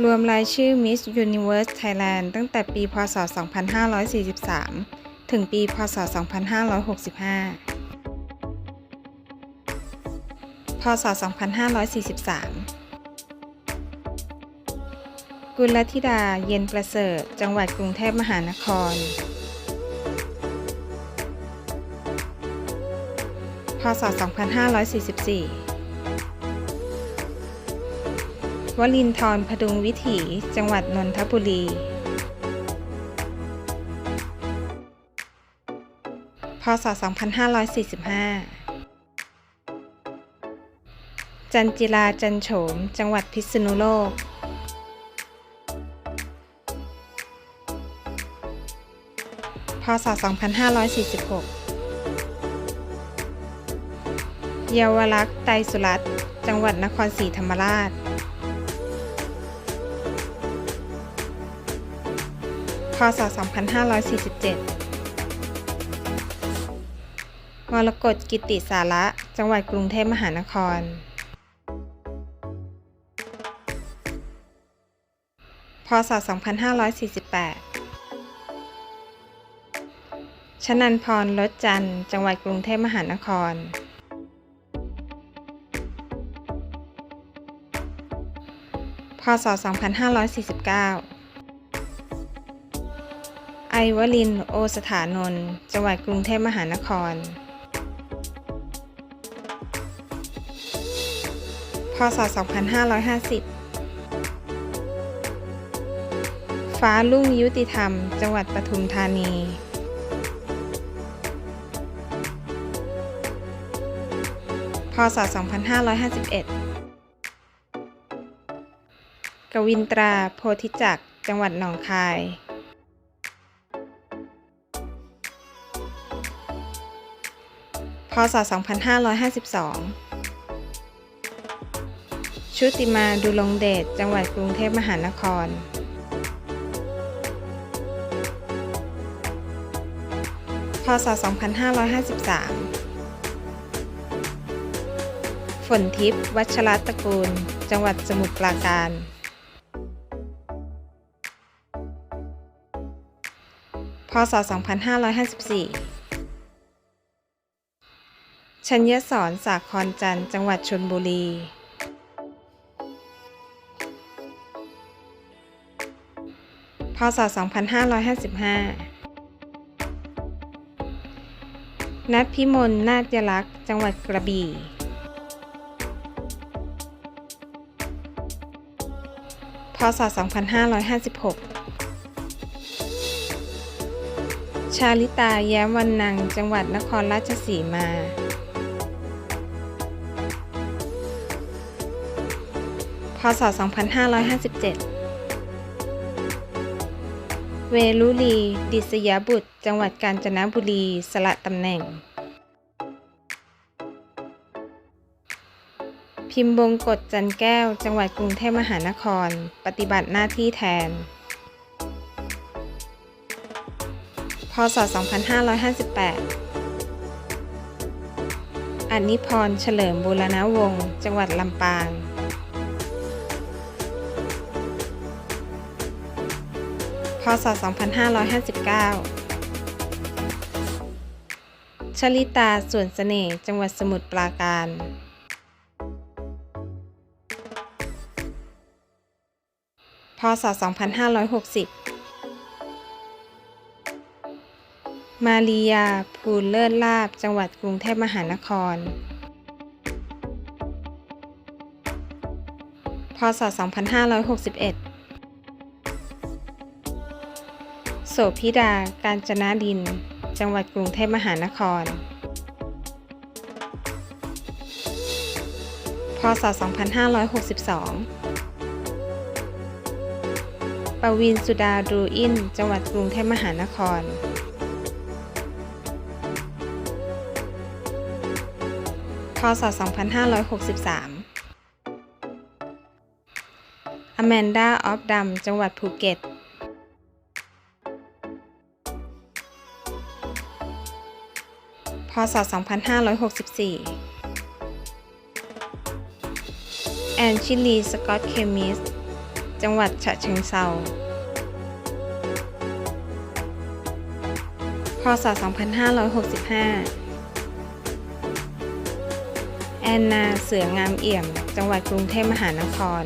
รวมรายชื่อ Miss Universe Thailand ตั้งแต่ปี พศ 2543 ถึงปี พศ 2565 พศ 2543 กุลธิดา เย็นประเสริฐ จังหวัดกรุงเทพมหานคร พศ 2544 วลินทรพดุงวิถี จังหวัดนนทบุรี พศ 2545 จันจิลาจันโฉม จังหวัดพิษณุโลก พศ 2546เยาวลักษณ์ไตสุรัตน์จังหวัดนครศรีธรรมราช ศ 2547 มรกตกิติสาระ จังหวัดกรุงเทพมหานคร พศ 2548 ชนันพรลดจันจังหวัดกรุงเทพมหานคร พศ 2549 ไอวลินโอสถานนท์จังหวัดกรุงเทพมหานคร พศ 2550 ฟ้าลุ่งยุติธรรม จังหวัดปทุมธานี พศ 2551 กวินตรา โพธิจักร จังหวัดหนองคาย พศ 2552 ชุติมาดูลงเดช จังหวัดกรุงเทพมหานคร พศ 2553 ฝนทิพย์ วัชรตระกูล จังหวัดสมุทรปราการ พศ 2554 ชัญญสอนสาครจันทร์จังหวัดชลบุรี พศ 2555 นัทพิมลนาฏยลักษ์ จังหวัดกระบี่ พศ 2556 ชาลิตาแย้มวันนัง จังหวัดนครราชสีมา พศ 2557 เวลุลี ดิษยาบุตร จังหวัดกาญจนบุรี สละตำแหน่ง พิมพ์บงกฎจันแก้ว จังหวัดกรุงเทพมหานคร ปฏิบัติหน้าที่แทน พศ 2558อนิพร เฉลิมบูรณวงศ์ จังหวัดลำปาง พศ 2559 ชลิตาส่วนเสน่ห์จังหวัดสมุทรปราการ พศ 2560 มารียา ภูลเลิศลาบ จังหวัดกรุงเทพมหานคร พศ 2561 โสพิดา การจนาดิน จังหวัดกรุงเทพมหานคร พศ 2562 ปวินสุดาดูอิน จังหวัดกรุงเทพมหานคร พศ 2563 อแมนดา ออฟดัม จังหวัดภูเก็ต พศ 2564 แอนชิลี สกอตเคมิส จังหวัดฉะเชิงเทราพศ 2565 แอนนา เสืองามเอี่ยม จังหวัดกรุงเทพมหานคร